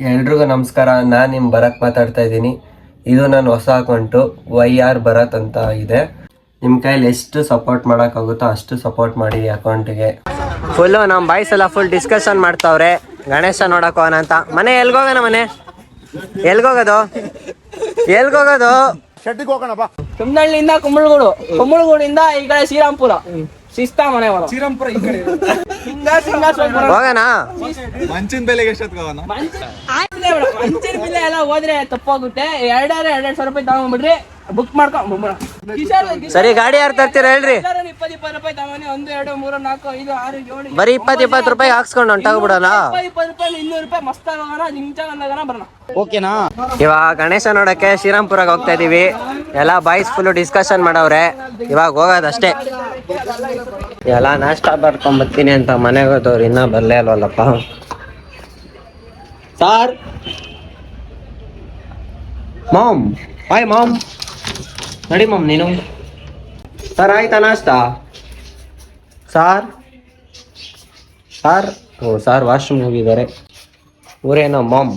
ಎಲ್ರಿಗೂ ನಮಸ್ಕಾರ. ನಾನು ನಿಮ್ಮ ಭರತ್ ಮಾತಾಡ್ತಾ ಇದ್ದೀನಿ. ಇದು ನನ್ನ ಹೊಸ ಅಕೌಂಟು ವೈ ಆರ್ ಭರತ್ ಅಂತ ಇದೆ. ನಿಮ್ಮ ಕೈಯಲ್ಲಿ ಎಷ್ಟು ಸಪೋರ್ಟ್ ಮಾಡೋಕ್ಕಾಗುತ್ತೋ ಅಷ್ಟು ಸಪೋರ್ಟ್ ಮಾಡಿ ಈ ಅಕೌಂಟಿಗೆ ಫುಲ್ಲು ನಮ್ಮ ಬಾಯ್ಸ್ ಎಲ್ಲ ಫುಲ್ ಡಿಸ್ಕಷನ್ ಮಾಡ್ತಾವ್ರೆ. ಗಣೇಶ ನೋಡಕ್ ಹೋಗೋಣ ಅಂತ. ಮನೆ ಎಲ್ಗೋಗೋಣ ಮನೆ? ಎಲ್ಗೋಗೋದು ಎಲ್ಗೋಗೋದು ತುಮ್ನಹಳ್ಳಿಯಿಂದ ಕುಂಬಳಗೂಡು. ಕುಂಬಳಗೂಡಿಂದ ಈ ಕಡೆ ಶ್ರೀರಾಮ್ಪುರ. ಶಿಸ್ತಾ ಮನೆ ಬರೋ ಶ್ರೀರಾಮ್ಪುರ ಈ ಕಡೆ ಹಿಂಗ ಸಿಂಗಾಸಪುರ ಹೋಗೋಣ? ಮಂಚಿನ ಬೆಲೆಗೆ ಮಂಚಿನ ಬಿಲ್ ಎಲ್ಲ ಹೋದ್ರೆ ತಪ್ಪಾಗುತ್ತೆ. ಎರಡಾರು ಎರಡೆರಡು ಸಾವಿರ ರೂಪಾಯಿ ತಗೊಂಡ್ಬಿಡ್ರಿ ಬುಕ್ ಮಾಡ್ಕೊಂಡು ಸರಿ ಗಾಡಿ ಯಾರು ತರ್ತೀರ ಹೇಳ್ರಿ. ಇಪ್ಪತ್ತು ಇಪ್ಪತ್ತು ರೂಪಾಯಿ ತಗೊಂಡು ಒಂದು ಎರಡು ಮೂರು ನಾಲ್ಕು ಐದು ಆರು ಏಳು ಬರೀ ಇಪ್ಪತ್ತು ಇಪ್ಪತ್ತು ರೂಪಾಯಿ ಹಾಕ್ಸ್ಕೊಂಡು ಹೊಂಟಾಗ್ಬಿಡೋಣ ಇಪ್ಪತ್ತು ಇಪ್ಪತ್ತು ರೂಪಾಯಿ ಇನ್ನೂರು ರೂಪಾಯಿ ಮಸ್ತ್ ಆಗೋಣ. ನಿಂಚಾಗ ಅಂದಾಗ ಬರೋಣ. ಇವಾಗ ಗಣೇಶ ನೋಡಕ್ಕೆ ಶ್ರೀರಾಮ್ಪುರಕ್ಕೆ ಹೋಗ್ತಾ ಇದೀವಿ. ಎಲ್ಲ ಬಾಯ್ಸ್ ಫುಲ್ ಡಿಸ್ಕಷನ್ ಮಾಡವ್ರೆ. ಇವಾಗ ಹೋಗೋದಷ್ಟೇ ಎಲ್ಲ ನಾಷ್ಟ ಬರ್ಕೊಂಡ್ ಬರ್ತೀನಿ ಅಂತ ಮನೆಗೆ ಹೋದವ್ರು ಇನ್ನ ಬರ್ಲೇ ಅಲ್ವಲ್ಲಪ್ಪ ಸಾರ್ ಮಾಮ್ ಹಾಯ್ ಮಾಮ್ ನಡಿ ಮಾಮ್ ನೀನು ಸರ್ ಆಯ್ತಾ ನಾಷ್ಟ ಸಾರ್ ಸಾರ್ ಓ ಸಾರ್ ವಾಶ್ರೂಮ್ ಹೋಗಿದ್ದಾರೆ. ಊರೇನೋ ಮಾಮ್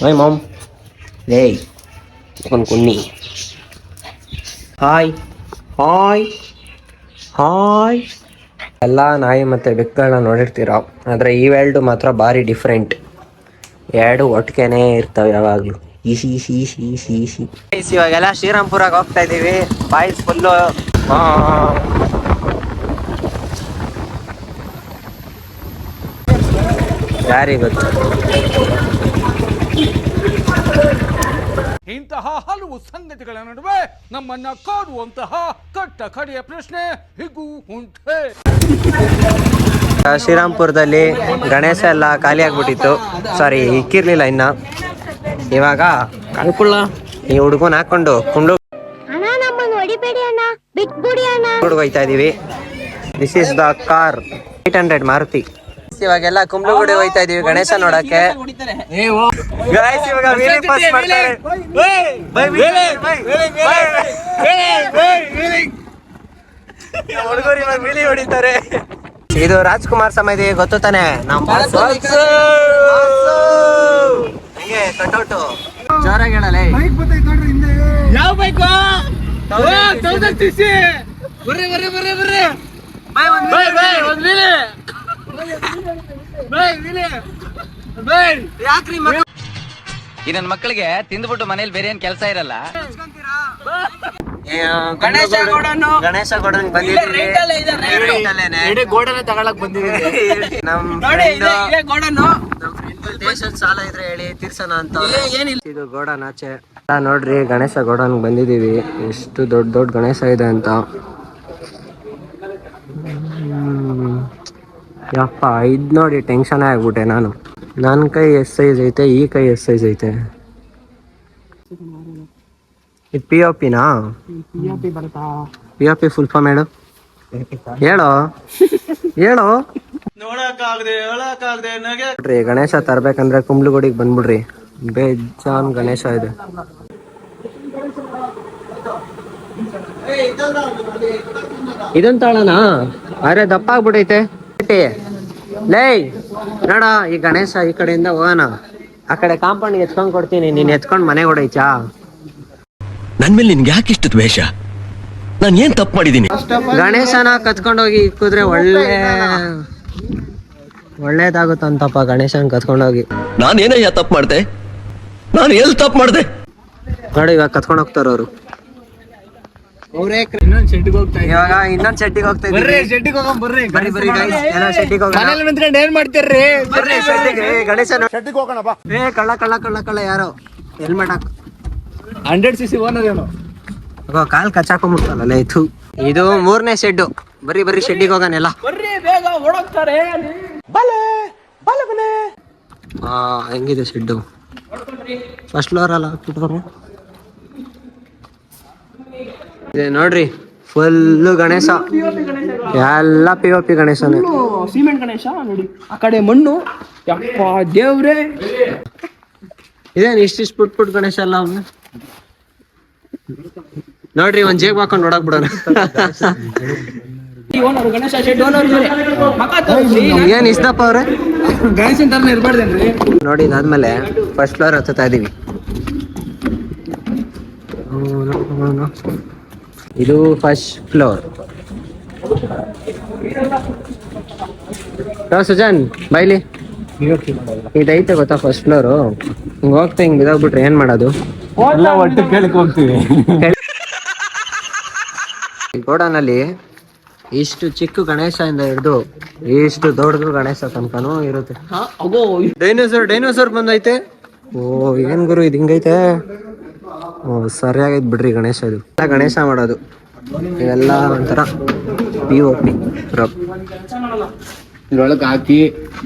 ಹಾಯ್ ಮಾಮ್ ಏಯ್ ಒಂದು ಕುನ್ನಿ. ಹಾಯ್ ಹಾಯ್ ಹಾಯ್ ಎಲ್ಲ ನಾಯಿ ಮತ್ತು ಬೆಕ್ಕುಗಳನ್ನ ನೋಡಿರ್ತೀರ? ಆದರೆ ಈ ವರ್ಲ್ಡು ಮಾತ್ರ ಭಾರಿ ಡಿಫ್ರೆಂಟ್ ಎರಡು ಒಟ್ಟಿಗೆನೇ ಇರ್ತವೆ ಯಾವಾಗಲೂ. Easy easy easy easy easy ಇವಾಗೆಲ್ಲ ಶ್ರೀರಾಮ್ಪುರಾಗ ಹೋಗ್ತಾ ಇದ್ದೀವಿ. ಬಾಯ್ಸ್ ಫುಲ್ಲು ಯಾರಿಗೆ ಗೊತ್ತು? ಇಂತಹ ಹಲವು ಸಂಗತಿಗಳ ನಡುವೆ ನಮ್ಮನ್ನ ಕಾಡುವಂತಹ ಕಟ್ಟ ಕಡೆಯ ಪ್ರಶ್ನೆ ಹೀಗೂ ಉಂಟೆ. ಶ್ರೀರಾಮ್ಪುರದಲ್ಲಿ ಗಣೇಶ ಎಲ್ಲ ಖಾಲಿ ಆಗ್ಬಿಟ್ಟಿತ್ತು. ಸಾರಿ ಇಕ್ಕಿರ್ಲಿಲ್ಲ ಇನ್ನ. ಇವಾಗ ಕಳ್ಕೊಳ್ಳ ಈ ಹುಡುಗನ್ ಹಾಕೊಂಡು ಕುಂಡು ಅಣ್ಣ ನಮ್ಮನ್ನು ಹೊಡಿಬೇಡಿ ಅಣ್ಣ. ಬಿಟ್ಬಿಡಿ ಅಣ್ಣ. ಹುಡುಗ ಹೋಯ್ತಾ ಇದೀವಿ. This is the car eight hundred Maruti. ಇವಾಗೆಲ್ಲ ಕುಂಬ್ಳಗುಡಿ ಹೋಯ್ತಾ ಇದೀವಿ ಗಣೇಶ ನೋಡಕ್ಕೆ ಇವಾಗ ಮಾಡ್ತಾರೆ. ಹುಡುಗರು ಇವಾಗ ಹೊಡಿತಾರೆ. ಇದು ರಾಜ್ಕುಮಾರ್ ಸಮಯದಿ ಗೊತ್ತು ತಾನೆ? ನಮ್ಮ ಕಟೌಟು. ಜೋರಾಗಿ ಹೇಳಲೇ ಯಾವ ಬೈಕು? ತೌಸಂಡ್ ಸಿಸಿ ಬರ್ರಿ ಬರ್ರಿ ಬರ್ರಿ ಬರ್ರಿ. ಬೈ ಬೈ ಒಂದ್ ವೀಲೆ ಬೈ ವೀಲೆ ಬೈ ಯಾಕ್ರಿ ಈ ನನ್ನ ಮಕ್ಕಳಿಗೆ ತಿಂದ್ಬಿಟ್ಟು ಮನೇಲಿ ಬೇರೆ ಏನ್ ಕೆಲಸ ಇರಲ್ಲ. ಗಣೇಶ ಗೌಡನು. ಗಣೇಶ ಗೌಡನ್ ಬಂದಿದ್ದೀನಿ. ಗೋಡನ್. ಗೋಡನೆ ತಗೊಳಕ್ ಬಂದಿದ್ದೀನಿ. ನಮ್ ನೋಡಿ ಇದೆ ಸಾಲ ಇದ್ರೆ ಹೇಳಿ ತೀರ್ಸೋಣ ಅಂತ. ಇದು ಗೋಡನ್ ಆಚೆ. ನೋಡ್ರಿ ಗಣೇಶ ಗೋಡನ್ ಬಂದಿದೀವಿ ಎಷ್ಟು ದೊಡ್ಡ ದೊಡ್ಡ ಗಣೇಶ ಇದೆ ಅಂತ. ಯಪ್ಪ ಇದ್ ನೋಡಿ ಟೆನ್ಷನ್ ಆಗ್ಬಿಟ್ಟೆ ನಾನು. ನನ್ನ ಕೈ ಎಸ್ ಸೈಜ್ ಐತೆ ಈ ಕೈ ಎಸ್ ಸೈಜ್ ಐತೆ. ಇದು P O ಪಿನಾ P O P full form ಹೇಳು. ಹೇಳೋ? ಹೇಳೋ? ನೋಡ್ರಿ ಗಣೇಶ ತರ್ಬೇಕಂದ್ರೆ ಕುಂಬ್ಳಗುಡಿಗೆ ಬಂದ್ಬಿಡ್ರಿ. ಬೇಜಾನ್ ಗಣೇಶ ಇದೆ. ಇದನ್ ತಾಳನ? ಅರೆ ದಪ್ಪ ಆಗ್ಬಿಟ್ಟೈತೆ ಲೈ ನೋಡ ಈ ಗಣೇಶ ಈ ಕಡೆಯಿಂದ ಹೋಗೋಣ. ಆ ಕಡೆ ಕಾಂಪೌಂಡ್ ಎತ್ಕೊಂಡ್ ಕೊಡ್ತೀನಿ. ನೀನ್ ಎತ್ಕೊಂಡ್ ಮನೆಗೆ ಹೊಡೈಚಾ? ನನ್ ಮೇಲೆ ನಿನ್ಗೆ ಯಾಕೆ ಇಷ್ಟು ದ್ವೇಷ? ನಾನು ಏನ್ ತಪ್ಪು ಮಾಡಿದ್ದೀನಿ ಗಣೇಶನ ಕತ್ಕೊಂಡೋಗಿ ಕುದ್ರೆ ಒಳ್ಳೆ ಒಳ್ಳೇದಾಗುತ್ತಂತಪ್ಪ ಗಣೇಶನ್ ಕತ್ಕೊಂಡೋಗಿ ನಾನು ಏನಯ್ಯ ತಪ್ಪು ಮಾಡ್ದೆ? ನಾನು ಎಲ್ಲಿ ತಪ್ಪು ಮಾಡ್ದೆ? ನೋಡಿ ಇವಾಗ ಕತ್ಕೊಂಡ್ ಹೋಗ್ತಾರ ಅವರು. ಇನ್ನೊಂದ್ ಶೆಡ್ಗೆ ಹೋಗ್ತಾ ಇವಾಗ ಇನ್ನೊಂದ್ ಶೆಟ್ಟಿಗೆ ಹೋಗ್ತಾ ಇದ್ದೀವಿ ಶೆಡ್ಗೆ ಹೋಗೋಣ ಬರ್ರಿ. guys, ಎಲ್ಲ ಶೆಟ್ಟಿಗೆ ಹೋಗೋಣ. ಮನೇಲಿ ನಿಂತ್ಕೊಂಡು ಏನ್ ಮಾಡ್ತೀರ್ರಿ? ಬರ್ರಿ ಶೆಟ್ಟಿಗೆ ಏ, ಗಣೇಶ ಶೆಟ್ಟಿಗೆ ಹೋಗೋಣ ಏ ಕಳ್ಳ ಕಳ್ಳ ಕಳ್ಳ ಕಳ್ಳ ಯಾರೋ. ಹೆಲ್ಮೆಟ್ ಹಾಕ್. ಹಂಡ್ರೆಡ್ ಸಿ ಸಿ ಓನರ್ ಏನು ಅಗೋ, ಕಾಲ್ ಕಚ್ಚಾಕೊಂಡ್ಬಿಡ್ತಲ್ಲ ಇದು. ಇದು ಮೂರನೇ ಶೆಡ್ಡು. ಬರ್ರಿ ಬರ್ರಿ ಶೆಡ್ಡಿಗೆ ಹೋಗೋಣ ಎಲ್ಲ. ಬರ್ರಿ ಬೇಗ ಓಡೋಗ್ತಾರೆ. ಆ, ಹೆಂಗಿದೆ ಶೆಡ್ಡು? ಫಸ್ಟ್ ಫ್ಲೋರ್ ಅಲ್ಲ ಬಿಟ್ಬರ್ರಿ ಇದೆ ನೋಡ್ರಿ ಫುಲ್ಲು ಗಣೇಶ. ಎಲ್ಲ ಪಿ ಒ ಪಿ ಗಣೇಶನೇ. ಸಿಮೆಂಟ್ ಗಣೇಶ ನೋಡಿ. ಆ ಕಡೆ ಮಣ್ಣು. ಯಪ್ಪ ದೇವ್ರೆ. ಇದೇನು ಇಷ್ಟಿಷ್ಟು ಪುಟ್ ಪುಟ್ ಗಣೇಶ ಅಲ್ಲ ಅವನು? ನೋಡ್ರಿ ಒಂದ್ ಜೇಬ್ ಹಾಕೊಂಡು ನೋಡಕ್ ಬಿಡೋಣ. ಏನ್ ಇಷ್ಟಪ್ಪ ಅವ್ರೆ? ಗಣೇಶನ್ ತರನೇ ಇರ್ಬಾರ್ದೇನ್ರಿ? ನೋಡಿ ಇದಾದ್ಮೇಲೆ ಫಸ್ಟ್ ಫ್ಲೋರ್ ಹತ್ತುತ್ತಾ ಇದೀವಿ ಇದು ಫಸ್ಟ್ ಫ್ಲೋರ್ ಸುಜಾನ್ ಬೈಲಿ. ಇದೈತೆ ಗೊತ್ತಾ ಫಸ್ಟ್ ಫ್ಲೋರು ಹಿಂಗ್ ಹೋಗ್ತಾ ಹಿಂಗ್ ಇದಾಗ್ಬಿಟ್ರೆ ಏನ್ ಮಾಡೋದು? ಒಟ್ಟು ಕೇಳಕ್ ಹೋಗ್ತೀವಿ. ಗೋಡನ್ ಅಲ್ಲಿ ಇಷ್ಟು ಚಿಕ್ಕ ಗಣೇಶ ಇಂದ ಹಿಡಿದು ಇಷ್ಟು ದೊಡ್ಡದು ಗಣೇಶ ತನಕನೂ ಇರುತ್ತೆ. ಡೈನೋಸರ್ ಡೈನೋಸರ್ ಬಂದೈತೆ? ಓ ಏನ್ ಗುರು ಇದು ಹಿಂಗೈತೆ? ಓ ಸರಿಯಾಗೈತೆ ಬಿಡ್ರಿ ಗಣೇಶ ಇದು. ಎಲ್ಲ ಗಣೇಶ ಮಾಡೋದು. ಇವೆಲ್ಲ ಒಂಥರ ಪಿ ಓ ಪಿ ಇದ್ರೊಳಗೆ ಹಾಕಿ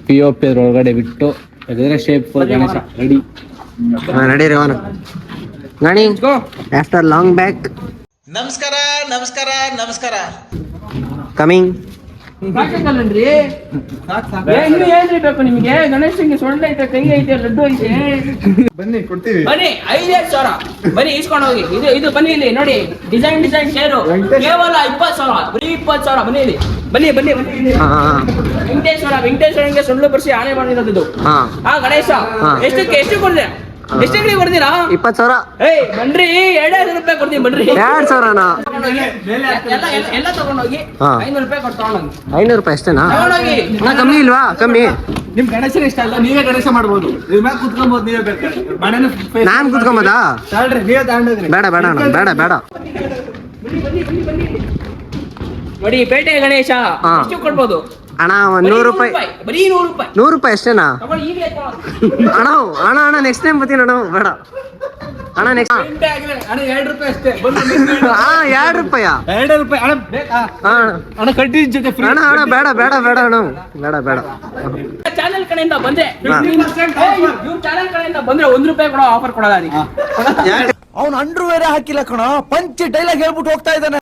ಪಿ ಓ ಪಿ ಅದ್ರೊಳಗಡೆ ಬಿಟ್ಟು ಅದ್ರ ಶೇಪ್ ಗಣೇಶ. ರೆಡಿ ನಡೀರಿ ಅವನು. ಗಣಿ ಆಫ್ಟರ್ ಲಾಂಗ್ ಬ್ಯಾಕ್ ನಮಸ್ಕಾರ ನಮಸ್ಕಾರ ನಮಸ್ಕಾರ. ಕಮಿಂಗ್ ಇನ್ನು ಏನ್ರಿ ಬೇಕು ನಿಮಗೆ? ಗಣೇಶನಿಗೆ ಸೊಳ್ಳೆ ಐತೆ ಕೈ ಐತೆ ಲಡ್ಡು ಐತೆ. ಬನ್ನಿ ಕೊಡ್ತೀವಿ. ಬನ್ನಿ ಐದೈದು ಸಾವಿರ. ಬನ್ನಿ ಇಸ್ಕೊಂಡು ಹೋಗಿ. ಇದು ಇದು ಬನ್ನಿ ಇಲ್ಲಿ ನೋಡಿ. ಡಿಸೈನ್ ಡಿಸೈನ್ ಶೇರು. ಕೇವಲ ಇಪ್ಪತ್ತು ಸಾವಿರ ಬರೀ ಇಪ್ಪತ್ತು ಸಾವಿರ. ಬನ್ನಿ ಇಲ್ಲಿ. ಬನ್ನಿ ಬನ್ನಿ ಬನ್ನಿ ವೆಂಕಟೇಶ್ವರ ವೆಂಕಟೇಶ್ವರಂಗೆ ಸೊಳ್ಳು ಬರ್ಸಿ ಆನೆ ಮಾಡಿರೋದು ಹಾ. ಗಣೇಶ. ಎಷ್ಟಕ್ಕೆ ಎಷ್ಟು ಕೊಡ್ದೆ? ಎಷ್ಟಕ್ಕೆ ಕೊಡ್ತೀರಾ ಇಪ್ಪತ್ತು ಸಾವಿರ. ಏಯ್ ಬನ್ರಿ ಎರಡ್ ರೂಪಾಯಿ ಕೊಡ್ತೀನಿ ಬನ್ರಿ. ಎರಡ್ ಸಾವಿರನಾ? ಎಲ್ಲ ತಗೊಂಡೋಗಿ ಐನೂರು ರೂಪಾಯಿ ಕೊಟ್ಟು ತಗೊಂಡೋಗಿ. ಐನೂರು ರೂಪಾಯಿ ಅಷ್ಟೇನಾ? ತಗೊಂಡೋಗಿ. ಅಣ್ಣ, ಕಮ್ಮಿ ಇಲ್ವಾ? ಕಮ್ಮಿ. ನಿಮ್ ಗಣೇಶನ ಇಷ್ಟ ಅಲ್ಲ ನೀವೇ ಗಣೇಶ ಮಾಡ್ಬೋದು. ಇದ್ರ ಮ್ಯಾಗ ಕುತ್ಕೊಬೋದು ನೀವೇ ಬೇಕಾದ್ರೆ. ಮನೇನು ನಾನ್ ಕುತ್ಕೊಂಬೋದಾ? ತಾಳ್ರಿ ನೀವೇ ತಗೊಂಡೋಗ್ರಿ. ಬೇಡ ಬೇಡ ಅಣ್ಣ ಬೇಡ ಬೇಡ. ನೋಡಿ ಪೇಟೆ ಗಣೇಶ. ಎಷ್ಟು ಕೊಡ್ಬೋದು? ಅಣ್ಣ ನೂರು ರೂಪಾಯಿ. ಬರೀ ನೂರು ರೂಪಾಯಿ. ನೂರು ರೂಪಾಯಿ ಅಷ್ಟೇನಾ? ಅಣ್ಣ ಅಣ್ಣ ಅಣ್ಣ ನೆಕ್ಸ್ಟ್ ಟೈಮ್ ಬರ್ತೀನಿ ಅಣ್ಣ ಬೇಡ. ಅಣ್ಣ ನೆಕ್ಸ್ಟ್ ಆಗಿಲ್ಲ ಅಣ್ಣ ಎರಡು ರೂಪಾಯಿ ಅಷ್ಟೇ. ಬಂದು ಹಾ ಎರಡು ರೂಪಾಯ ಎರಡು ರೂಪಾಯಿ ಅಣ್ಣ ಬೇಕಾ? ಅಣ್ಣ. ಅಣ್ಣ ಕಡ್ಡಿ ಜೊತೆ ಫ್ರೀ ಅಣ್ಣ ಅಣ್ಣ ಬೇಡ ಬೇಡ ಬೇಡ ಅಣ್ಣ. ಬೇಡ ಬೇಡ. ಚಾನೆಲ್ ಕಡೆಯಿಂದ ಬಂದ್ರೆ ಹಾ. ಇವ್ರ ಚಾನೆಲ್ ಕಡೆಯಿಂದ ಬಂದ್ರೆ ಒಂದ್ ರೂಪಾಯಿ ಕೊಡೋ ಆಫರ್ ಕೊಡೋದ ಅವ್ನು ಅಂಡ್ರು ಬೇರೆ ಹಾಕಿಲ್ಲ ಕಣ. ಪಂಚ್ ಡೈಲಾಗ್ ಹೇಳ್ಬಿಟ್ಟು ಹೋಗ್ತಾ ಇದ್ದಾನೆ.